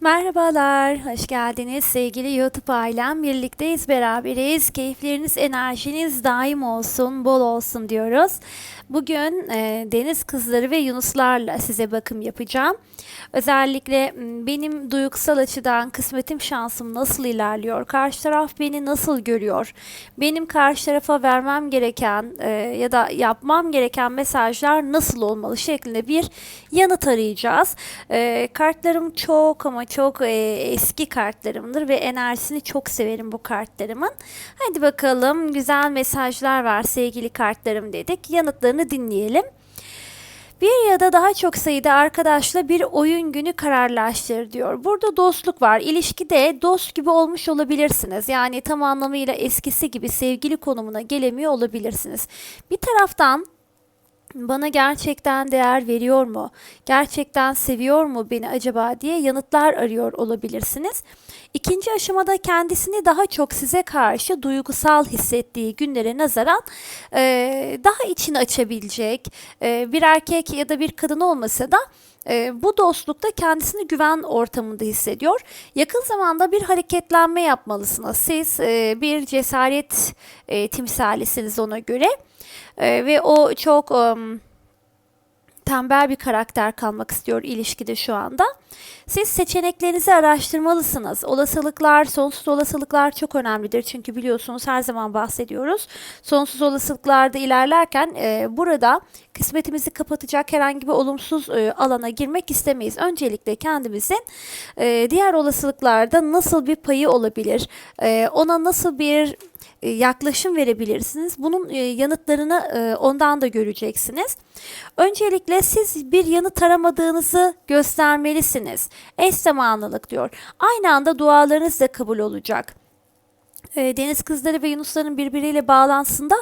Merhabalar, hoş geldiniz sevgili YouTube ailem. Birlikteyiz, beraberiz. Keyifleriniz, enerjiniz daim olsun, bol olsun diyoruz. Bugün e, deniz kızları ve yunuslarla size bakım yapacağım. Özellikle benim duygusal açıdan kısmetim şansım nasıl ilerliyor, karşı taraf beni nasıl görüyor, benim karşı tarafa vermem gereken e, ya da yapmam gereken mesajlar nasıl olmalı şeklinde bir yanıt arayacağız. E, kartlarım çok ama çok e, eski kartlarımdır ve enerjisini çok severim bu kartlarımın. Hadi bakalım güzel mesajlar var sevgili kartlarım dedik. Yanıtlarını dinleyelim. Bir ya da daha çok sayıda arkadaşla bir oyun günü kararlaştır diyor. Burada dostluk var. İlişkide dost gibi olmuş olabilirsiniz. Yani tam anlamıyla eskisi gibi sevgili konumuna gelemiyor olabilirsiniz. Bir taraftan bana gerçekten değer veriyor mu? Gerçekten seviyor mu beni acaba diye yanıtlar arıyor olabilirsiniz. İkinci aşamada kendisini daha çok size karşı duygusal hissettiği günlere nazaran e, daha içini açabilecek e, bir erkek ya da bir kadın olmasa da e, bu dostlukta kendisini güven ortamında hissediyor. Yakın zamanda bir hareketlenme yapmalısınız. Siz e, bir cesaret e, timsalisiniz ona göre. E, ve o çok um, tembel bir karakter kalmak istiyor ilişkide şu anda. Siz seçeneklerinizi araştırmalısınız. Olasılıklar, sonsuz olasılıklar çok önemlidir. Çünkü biliyorsunuz her zaman bahsediyoruz. Sonsuz olasılıklarda ilerlerken e, burada kısmetimizi kapatacak herhangi bir olumsuz e, alana girmek istemeyiz. Öncelikle kendimizin e, diğer olasılıklarda nasıl bir payı olabilir, e, ona nasıl bir yaklaşım verebilirsiniz. Bunun e, yanıtlarını e, ondan da göreceksiniz. Öncelikle siz bir yanıt aramadığınızı göstermelisiniz. Eş zamanlılık diyor. Aynı anda dualarınız da kabul olacak. Deniz kızları ve yunusların birbiriyle bağlantısında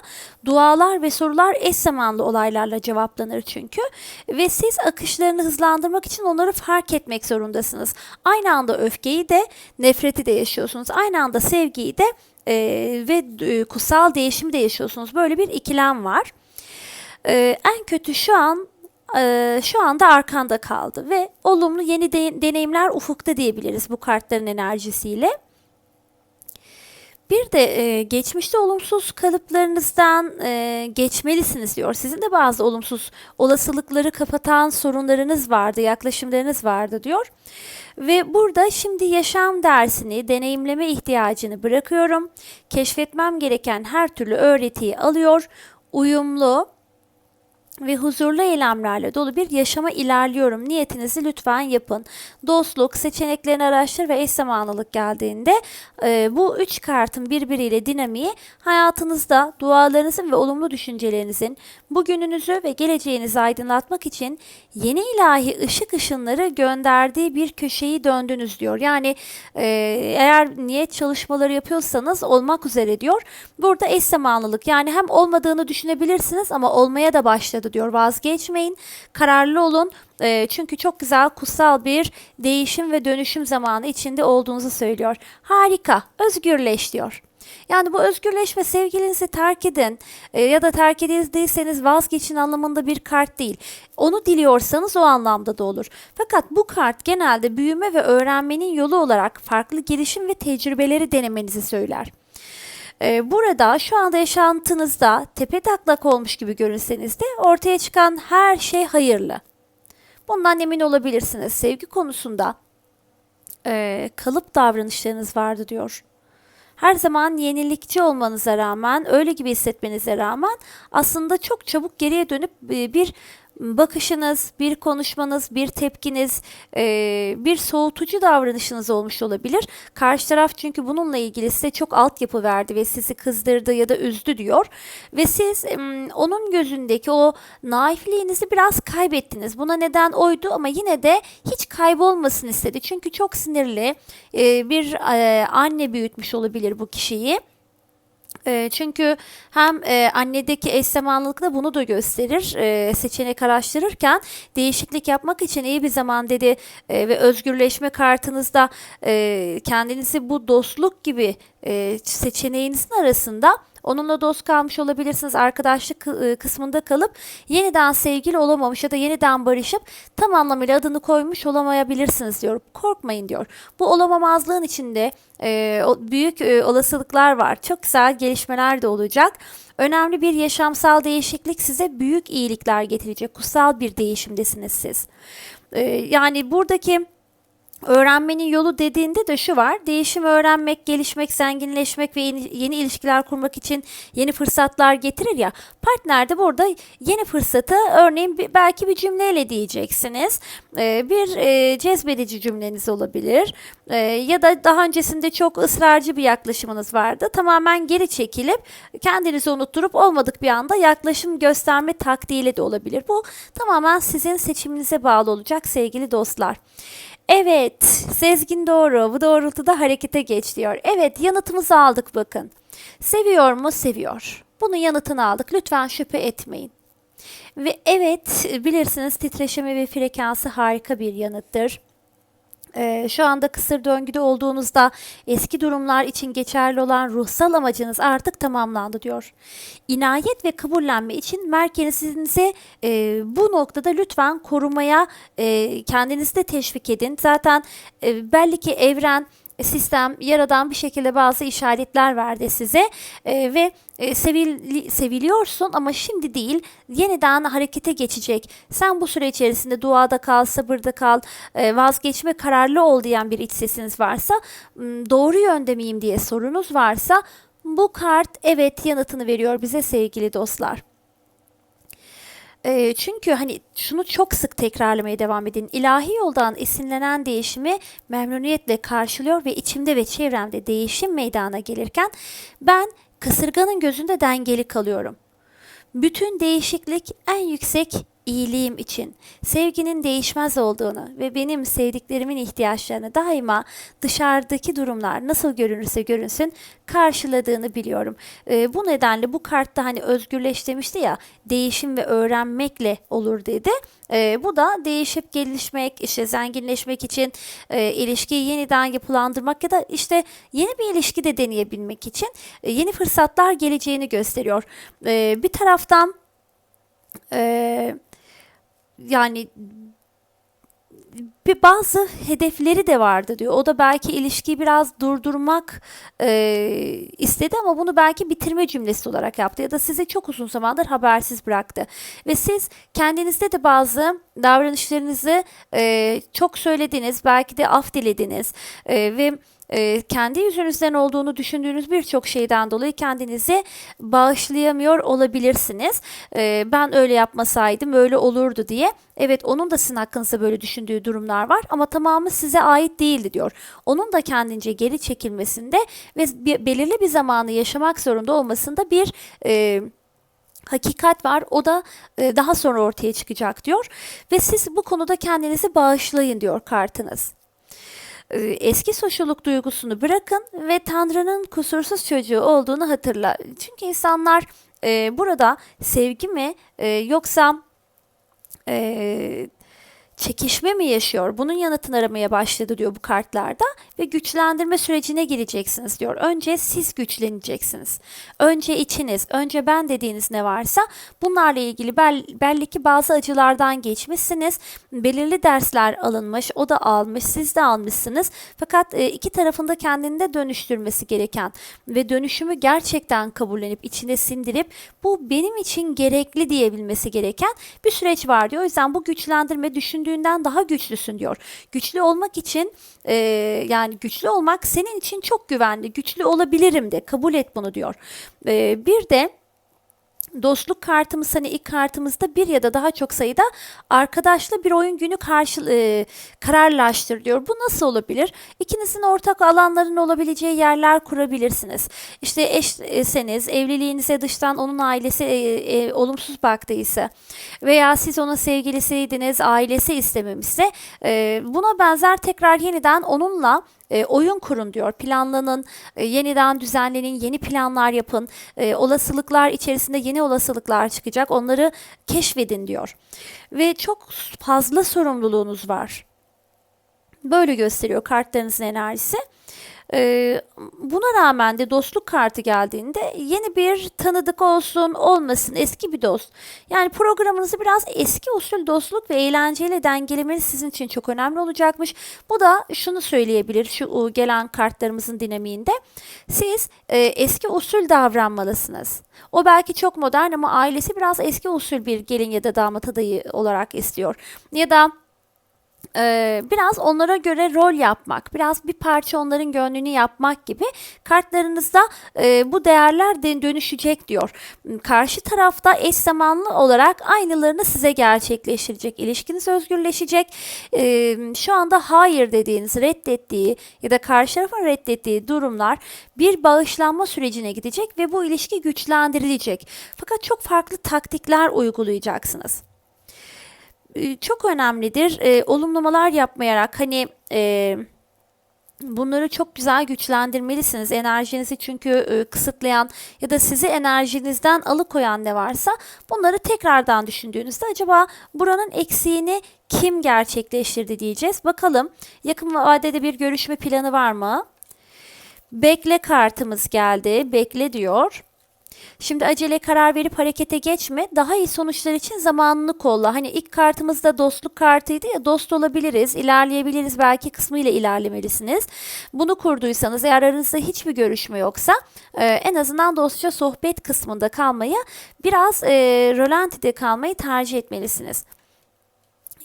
dualar ve sorular eş zamanlı olaylarla cevaplanır çünkü. Ve siz akışlarını hızlandırmak için onları fark etmek zorundasınız. Aynı anda öfkeyi de nefreti de yaşıyorsunuz. Aynı anda sevgiyi de e, ve e, kutsal değişimi de yaşıyorsunuz. Böyle bir ikilem var. E, en kötü şu an e, şu anda arkanda kaldı ve olumlu yeni de, deneyimler ufukta diyebiliriz bu kartların enerjisiyle. Bir de e, geçmişte olumsuz kalıplarınızdan e, geçmelisiniz diyor. Sizin de bazı olumsuz olasılıkları kapatan sorunlarınız vardı, yaklaşımlarınız vardı diyor. Ve burada şimdi yaşam dersini, deneyimleme ihtiyacını bırakıyorum. Keşfetmem gereken her türlü öğretiyi alıyor. Uyumlu, ve huzurlu eylemlerle dolu bir yaşama ilerliyorum. Niyetinizi lütfen yapın. Dostluk, seçeneklerini araştır ve eş zamanlılık geldiğinde e, bu üç kartın birbiriyle dinamiği hayatınızda dualarınızın ve olumlu düşüncelerinizin bugününüzü ve geleceğinizi aydınlatmak için yeni ilahi ışık ışınları gönderdiği bir köşeyi döndünüz diyor. Yani e, eğer niyet çalışmaları yapıyorsanız olmak üzere diyor. Burada eş zamanlılık yani hem olmadığını düşünebilirsiniz ama olmaya da başladı başladı diyor. Vazgeçmeyin, kararlı olun. E, çünkü çok güzel, kutsal bir değişim ve dönüşüm zamanı içinde olduğunuzu söylüyor. Harika, özgürleş diyor. Yani bu özgürleşme sevgilinizi terk edin e, ya da terk edildiyseniz vazgeçin anlamında bir kart değil. Onu diliyorsanız o anlamda da olur. Fakat bu kart genelde büyüme ve öğrenmenin yolu olarak farklı gelişim ve tecrübeleri denemenizi söyler. Ee, burada şu anda yaşantınızda tepe taklak olmuş gibi görünseniz de ortaya çıkan her şey hayırlı. Bundan emin olabilirsiniz. Sevgi konusunda e, kalıp davranışlarınız vardı diyor. Her zaman yenilikçi olmanıza rağmen, öyle gibi hissetmenize rağmen aslında çok çabuk geriye dönüp e, bir bakışınız, bir konuşmanız, bir tepkiniz, e, bir soğutucu davranışınız olmuş olabilir. Karşı taraf çünkü bununla ilgili size çok altyapı verdi ve sizi kızdırdı ya da üzdü diyor. Ve siz onun gözündeki o naifliğinizi biraz kaybettiniz. Buna neden oydu ama yine de hiç kaybolmasın istedi. Çünkü çok sinirli e, bir e, anne büyütmüş olabilir bu kişiyi. E, çünkü hem e, annedeki eş zamanlılıkta bunu da gösterir. E, seçenek araştırırken değişiklik yapmak için iyi bir zaman dedi e, ve özgürleşme kartınızda kendinizi bu dostluk gibi e, seçeneğinizin arasında Onunla dost kalmış olabilirsiniz. Arkadaşlık e, kısmında kalıp yeniden sevgili olamamış ya da yeniden barışıp tam anlamıyla adını koymuş olamayabilirsiniz diyor. Korkmayın diyor. Bu olamamazlığın içinde büyük olasılıklar var. Çok güzel gelişmeler de olacak. Önemli bir yaşamsal değişiklik size büyük iyilikler getirecek. Kutsal bir değişimdesiniz siz. Yani buradaki Öğrenmenin yolu dediğinde de şu var. Değişim öğrenmek, gelişmek, zenginleşmek ve yeni, yeni ilişkiler kurmak için yeni fırsatlar getirir ya. Partner de burada yeni fırsatı örneğin belki bir cümleyle diyeceksiniz. Ee, bir e, cezbedici cümleniz olabilir. Ee, ya da daha öncesinde çok ısrarcı bir yaklaşımınız vardı. Tamamen geri çekilip kendinizi unutturup olmadık bir anda yaklaşım gösterme taktiğiyle de olabilir. Bu tamamen sizin seçiminize bağlı olacak sevgili dostlar. Evet, Sezgin doğru. Bu doğrultuda harekete geç diyor. Evet, yanıtımızı aldık bakın. Seviyor mu? Seviyor. Bunun yanıtını aldık. Lütfen şüphe etmeyin. Ve evet, bilirsiniz titreşimi ve frekansı harika bir yanıttır. Ee, şu anda kısır döngüde olduğunuzda eski durumlar için geçerli olan ruhsal amacınız artık tamamlandı diyor. İnayet ve kabullenme için merkezinizi e, bu noktada lütfen korumaya e, kendinizi de teşvik edin. Zaten e, belli ki evren sistem yaradan bir şekilde bazı işaretler verdi size E, ve e, sevil, seviliyorsun ama şimdi değil yeniden harekete geçecek. Sen bu süre içerisinde duada kal, sabırda kal, e, vazgeçme kararlı ol diyen bir iç sesiniz varsa, doğru yönde miyim diye sorunuz varsa bu kart evet yanıtını veriyor bize sevgili dostlar. E, çünkü hani şunu çok sık tekrarlamaya devam edin. İlahi yoldan esinlenen değişimi memnuniyetle karşılıyor ve içimde ve çevremde değişim meydana gelirken ben kasırganın gözünde dengeli kalıyorum. Bütün değişiklik en yüksek iyiliğim için, sevginin değişmez olduğunu ve benim sevdiklerimin ihtiyaçlarını daima dışarıdaki durumlar nasıl görünürse görünsün karşıladığını biliyorum. Ee, bu nedenle bu kartta hani özgürleş demişti ya değişim ve öğrenmekle olur dedi. Ee, bu da değişip gelişmek, işte zenginleşmek için e, ilişkiyi yeniden yapılandırmak ya da işte yeni bir ilişki de deneyebilmek için e, yeni fırsatlar geleceğini gösteriyor. Ee, bir taraftan e, yani bir bazı hedefleri de vardı diyor. O da belki ilişkiyi biraz durdurmak e, istedi ama bunu belki bitirme cümlesi olarak yaptı ya da sizi çok uzun zamandır habersiz bıraktı. Ve siz kendinizde de bazı davranışlarınızı e, çok söylediniz, belki de af dilediniz e, ve e, kendi yüzünüzden olduğunu düşündüğünüz birçok şeyden dolayı kendinizi bağışlayamıyor olabilirsiniz. E, ben öyle yapmasaydım öyle olurdu diye. Evet onun da sizin hakkınızda böyle düşündüğü durumlar var ama tamamı size ait değildi diyor. Onun da kendince geri çekilmesinde ve belirli bir zamanı yaşamak zorunda olmasında bir... E, hakikat var. O da e, daha sonra ortaya çıkacak diyor. Ve siz bu konuda kendinizi bağışlayın diyor kartınız. E, Eski suçluluk duygusunu bırakın ve Tanrı'nın kusursuz çocuğu olduğunu hatırla. Çünkü insanlar e, burada sevgi mi e, yoksa e, çekişme mi yaşıyor? Bunun yanıtını aramaya başladı diyor bu kartlarda ve güçlendirme sürecine gireceksiniz diyor. Önce siz güçleneceksiniz. Önce içiniz, önce ben dediğiniz ne varsa bunlarla ilgili bel, belli ki bazı acılardan geçmişsiniz. Belirli dersler alınmış, o da almış, siz de almışsınız. Fakat e, iki tarafında kendinde dönüştürmesi gereken ve dönüşümü gerçekten kabullenip içine sindirip bu benim için gerekli diyebilmesi gereken bir süreç var diyor. O yüzden bu güçlendirme düşündüğünden daha güçlüsün diyor. Güçlü olmak için e, yani güçlü olmak senin için çok güvenli. Güçlü olabilirim de kabul et bunu diyor. E, bir de dostluk kartımız hani ilk kartımızda bir ya da daha çok sayıda arkadaşla bir oyun günü karşı e, kararlaştır diyor. Bu nasıl olabilir? İkinizin ortak alanların olabileceği yerler kurabilirsiniz. İşte eşseniz evliliğinize dıştan onun ailesi e, e, olumsuz baktıysa veya siz onun sevgilisiydiniz ailesi istememişse e, buna benzer tekrar yeniden onunla e, oyun kurun diyor. Planlanın, e, yeniden düzenlenin, yeni planlar yapın. E, olasılıklar içerisinde yeni olasılıklar çıkacak. Onları keşfedin diyor. Ve çok fazla sorumluluğunuz var. Böyle gösteriyor kartlarınızın enerjisi. Ee, buna rağmen de dostluk kartı geldiğinde yeni bir tanıdık olsun olmasın eski bir dost. Yani programınızı biraz eski usul dostluk ve eğlenceyle dengelemeniz sizin için çok önemli olacakmış. Bu da şunu söyleyebilir şu gelen kartlarımızın dinamiğinde. Siz e, eski usul davranmalısınız. O belki çok modern ama ailesi biraz eski usul bir gelin ya da damat adayı olarak istiyor. Ya da e, biraz onlara göre rol yapmak, biraz bir parça onların gönlünü yapmak gibi kartlarınızda e, bu değerler de dönüşecek diyor. Karşı tarafta eş zamanlı olarak aynılarını size gerçekleştirecek. İlişkiniz özgürleşecek. E, şu anda hayır dediğiniz, reddettiği ya da karşı tarafın reddettiği durumlar bir bağışlanma sürecine gidecek ve bu ilişki güçlendirilecek. Fakat çok farklı taktikler uygulayacaksınız. E, çok önemlidir. E, olumlamalar yapmayarak hani e, bunları çok güzel güçlendirmelisiniz. Enerjinizi çünkü e, kısıtlayan ya da sizi enerjinizden alıkoyan ne varsa bunları tekrardan düşündüğünüzde acaba buranın eksiğini kim gerçekleştirdi diyeceğiz. Bakalım yakın vadede bir görüşme planı var mı? Bekle kartımız geldi. Bekle diyor. Şimdi acele karar verip harekete geçme. Daha iyi sonuçlar için zamanını kolla. Hani ilk kartımızda dostluk kartıydı ya dost olabiliriz, ilerleyebiliriz belki kısmıyla ilerlemelisiniz. Bunu kurduysanız eğer aranızda hiçbir görüşme yoksa e, en azından dostça sohbet kısmında kalmayı biraz e, rölantide kalmayı tercih etmelisiniz.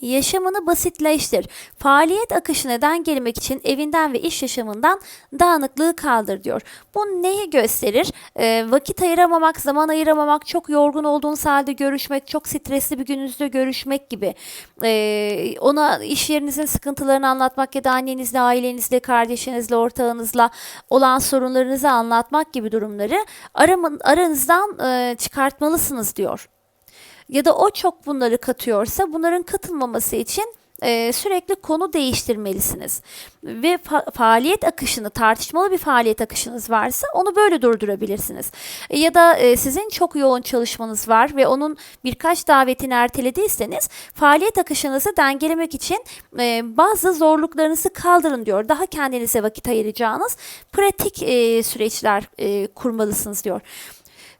Yaşamını basitleştir. Faaliyet akışına dengelemek için evinden ve iş yaşamından dağınıklığı kaldır diyor. Bu neyi gösterir? E, vakit ayıramamak, zaman ayıramamak, çok yorgun olduğunuz halde görüşmek, çok stresli bir gününüzde görüşmek gibi. E, ona iş yerinizin sıkıntılarını anlatmak ya da annenizle, ailenizle, kardeşinizle, ortağınızla olan sorunlarınızı anlatmak gibi durumları aramın, aranızdan e, çıkartmalısınız diyor ya da o çok bunları katıyorsa bunların katılmaması için e, sürekli konu değiştirmelisiniz. Ve fa- faaliyet akışını, tartışmalı bir faaliyet akışınız varsa onu böyle durdurabilirsiniz. E, ya da e, sizin çok yoğun çalışmanız var ve onun birkaç davetini ertelediyseniz faaliyet akışınızı dengelemek için e, bazı zorluklarınızı kaldırın diyor. Daha kendinize vakit ayıracağınız pratik e, süreçler e, kurmalısınız diyor.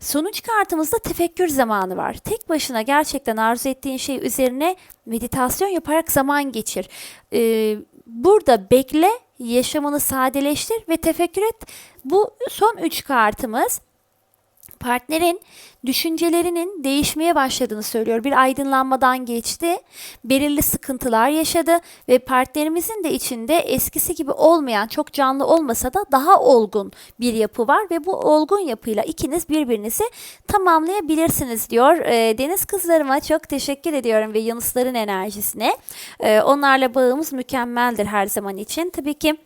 Sonuç kartımızda tefekkür zamanı var. Tek başına gerçekten arzu ettiğin şey üzerine meditasyon yaparak zaman geçir. Ee, burada bekle, yaşamını sadeleştir ve tefekkür et. Bu son üç kartımız partnerin düşüncelerinin değişmeye başladığını söylüyor. Bir aydınlanmadan geçti, belirli sıkıntılar yaşadı ve partnerimizin de içinde eskisi gibi olmayan, çok canlı olmasa da daha olgun bir yapı var ve bu olgun yapıyla ikiniz birbirinizi tamamlayabilirsiniz diyor. E, Deniz kızlarıma çok teşekkür ediyorum ve Yunusların enerjisine. E, onlarla bağımız mükemmeldir her zaman için. Tabii ki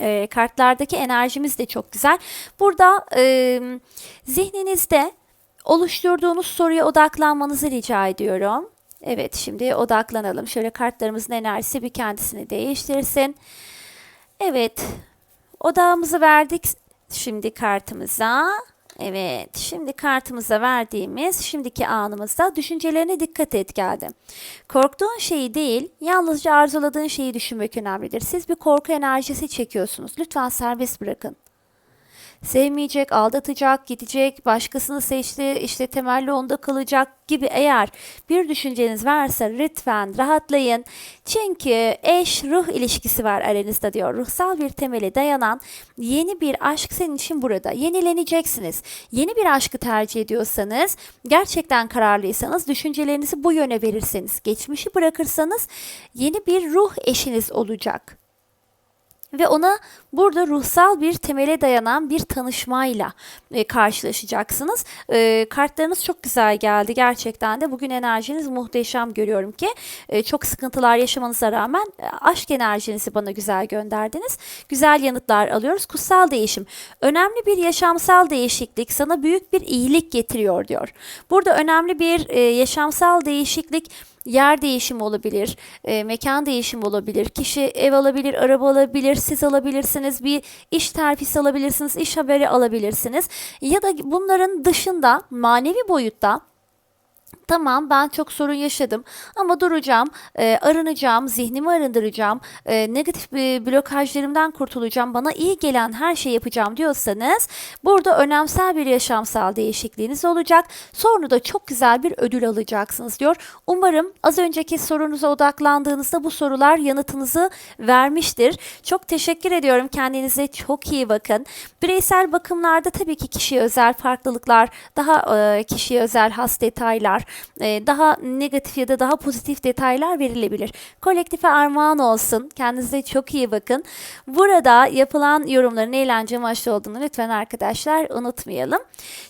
e, kartlardaki enerjimiz de çok güzel. Burada e, zihninizde oluşturduğunuz soruya odaklanmanızı rica ediyorum. Evet şimdi odaklanalım. Şöyle kartlarımızın enerjisi bir kendisini değiştirsin. Evet odağımızı verdik şimdi kartımıza. Evet, şimdi kartımıza verdiğimiz şimdiki anımızda düşüncelerine dikkat et geldi. Korktuğun şeyi değil, yalnızca arzuladığın şeyi düşünmek önemlidir. Siz bir korku enerjisi çekiyorsunuz. Lütfen serbest bırakın sevmeyecek, aldatacak, gidecek, başkasını seçti, işte temelli onda kalacak gibi eğer bir düşünceniz varsa lütfen rahatlayın. Çünkü eş ruh ilişkisi var aranızda diyor. Ruhsal bir temele dayanan yeni bir aşk senin için burada. Yenileneceksiniz. Yeni bir aşkı tercih ediyorsanız, gerçekten kararlıysanız, düşüncelerinizi bu yöne verirseniz, geçmişi bırakırsanız yeni bir ruh eşiniz olacak ve ona burada ruhsal bir temele dayanan bir tanışmayla e, karşılaşacaksınız. E, kartlarınız çok güzel geldi gerçekten de bugün enerjiniz muhteşem görüyorum ki e, çok sıkıntılar yaşamanıza rağmen e, aşk enerjinizi bana güzel gönderdiniz. Güzel yanıtlar alıyoruz. Kutsal değişim. Önemli bir yaşamsal değişiklik sana büyük bir iyilik getiriyor diyor. Burada önemli bir e, yaşamsal değişiklik yer değişimi olabilir, e, mekan değişimi olabilir, kişi ev alabilir, araba alabilir, siz alabilirsiniz, bir iş terfisi alabilirsiniz, iş haberi alabilirsiniz. Ya da bunların dışında manevi boyutta Tamam ben çok sorun yaşadım ama duracağım, e, arınacağım, zihnimi arındıracağım, e, negatif e, blokajlarımdan kurtulacağım, bana iyi gelen her şeyi yapacağım diyorsanız burada önemsel bir yaşamsal değişikliğiniz olacak. Sonra da çok güzel bir ödül alacaksınız diyor. Umarım az önceki sorunuza odaklandığınızda bu sorular yanıtınızı vermiştir. Çok teşekkür ediyorum. Kendinize çok iyi bakın. Bireysel bakımlarda tabii ki kişiye özel farklılıklar, daha e, kişiye özel has detaylar, daha negatif ya da daha pozitif detaylar verilebilir. Kolektife armağan olsun. Kendinize çok iyi bakın. Burada yapılan yorumların eğlence amaçlı olduğunu lütfen arkadaşlar unutmayalım.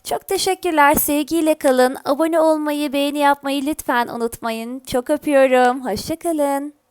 Çok teşekkürler. Sevgiyle kalın. Abone olmayı, beğeni yapmayı lütfen unutmayın. Çok öpüyorum. Hoşçakalın.